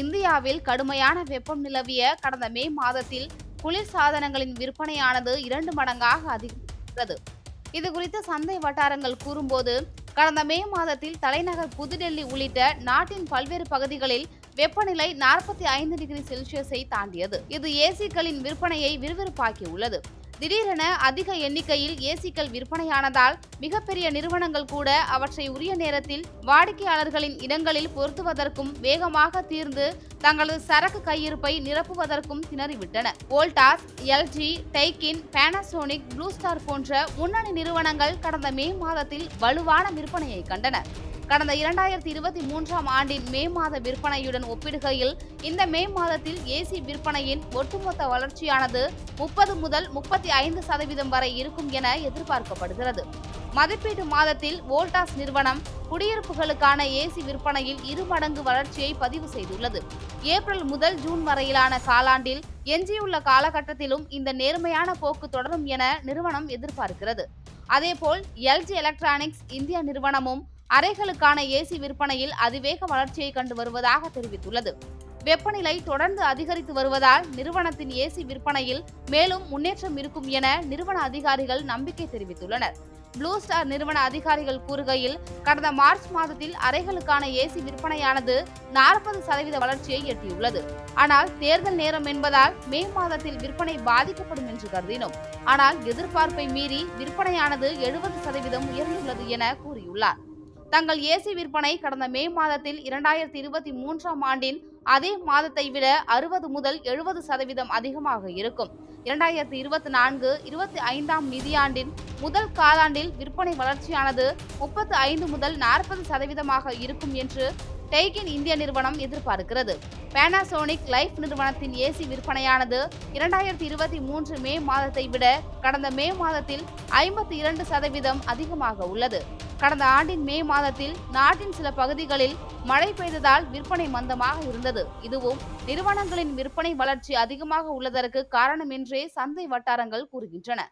இந்தியாவில் கடுமையான வெப்பம் நிலவிய கடந்த மே மாதத்தில் குளிர் சாதனங்களின் விற்பனையானது இரண்டு மடங்காக அதிகரித்துள்ளது. இது குறித்து சந்தை வட்டாரங்கள் கூறும்போது கடந்த மே மாதத்தில் தலைநகர் புதுடெல்லி உள்ளிட்ட நாட்டின் பல்வேறு பகுதிகளில் வெப்பநிலை நாற்பத்தி ஐந்து டிகிரி செல்சியஸை தாண்டியது. இது ஏசிக்களின் விற்பனையை விறுவிறுப்பாக்கியுள்ளது. திடீரென அதிக எண்ணிக்கையில் ஏசிக்கள் விற்பனையானதால் மிகப்பெரிய நிறுவனங்கள் கூட அவற்றை உரிய நேரத்தில் வாடிக்கையாளர்களின் இடங்களில் பொருத்துவதற்கும் வேகமாக தீர்ந்து தங்களது சரக்கு கையிருப்பை நிரப்புவதற்கும் திணறிவிட்டன. Voltas LG Daikin Panasonic Blue Star போன்ற முன்னணி நிறுவனங்கள் கடந்த மே மாதத்தில் வலுவான விற்பனையை கண்டன. கடந்த இரண்டாயிரத்தி இருபத்தி மூன்றாம் ஆண்டின் மே மாத விற்பனையுடன் ஒப்பிடுகையில் இந்த மே மாதத்தில் ஏசி விற்பனையின் ஒட்டுமொத்த வளர்ச்சியானது முப்பது முதல் முப்பத்தி ஐந்து சதவீதம் வரை இருக்கும் என எதிர்பார்க்கப்படுகிறது. மதிப்பீட்டு மாதத்தில் வோல்டாஸ் நிறுவனம் குடியிருப்புகளுக்கான ஏசி விற்பனையில் இரு மடங்கு வளர்ச்சியை பதிவு செய்துள்ளது. ஏப்ரல் முதல் ஜூன் வரையிலான காலாண்டில் எஞ்சியுள்ள காலகட்டத்திலும் இந்த நேர்மையான போக்கு தொடரும் என நிறுவனம் எதிர்பார்க்கிறது. அதேபோல் எல்ஜி எலக்ட்ரானிக்ஸ் இந்தியா நிறுவனமும் அறைகளுக்கான ஏசி விற்பனையில் அதிவேக வளர்ச்சியை கண்டு வருவதாக தெரிவித்துள்ளது. வெப்பநிலை தொடர்ந்து அதிகரித்து வருவதால் நிறுவனத்தின் ஏசி விற்பனையில் மேலும் முன்னேற்றம் இருக்கும் என நிறுவன அதிகாரிகள் நம்பிக்கை தெரிவித்துள்ளனர். ப்ளூ ஸ்டார் நிறுவன அதிகாரிகள் கூறுகையில் கடந்த மார்ச் மாதத்தில் அறைகளுக்கான ஏசி விற்பனையானது நாற்பது சதவீத வளர்ச்சியை எட்டியுள்ளது. ஆனால் தேர்தல் நேரம் என்பதால் மே மாதத்தில் விற்பனை பாதிக்கப்படும் என்று கருதினோம். ஆனால் எதிர்பார்ப்பை மீறி விற்பனையானது எழுபது சதவீதம் உயர்ந்துள்ளது என கூறியுள்ளார். தங்கள் ஏசி விற்பனை கடந்த மே மாதத்தில் இரண்டாயிரத்தி இருபத்தி மூன்றாம் ஆண்டின் அதே மாதத்தை விட அறுபது முதல் எழுபது சதவீதம் அதிகமாக இருக்கும். இரண்டாயிரத்தி இருபத்தி நான்கு இருபத்தி ஐந்தாம் நிதியாண்டின் முதல் காலாண்டில் விற்பனை வளர்ச்சியானது முப்பத்து ஐந்து முதல் நாற்பது சதவீதமாக இருக்கும் என்று டெய்கின் இந்திய நிறுவனம் எதிர்பார்க்கிறது. பேனாசோனிக் லைஃப் நிறுவனத்தின் ஏசி விற்பனையானது இரண்டாயிரத்தி இருபத்தி மூன்று மே மாதத்தை விட கடந்த மே மாதத்தில் ஐம்பத்தி இரண்டு சதவீதம் அதிகமாக உள்ளது. கடந்த ஆண்டின் மே மாதத்தில் நாட்டின் சில பகுதிகளில் மழை பெய்ததால் விற்பனை மந்தமாக இருந்தது. இதுவும் நிறுவனங்களின் விற்பனை வளர்ச்சி அதிகமாக உள்ளதற்கு காரணம் என்றே சந்தை வட்டாரங்கள் கூறுகின்றன.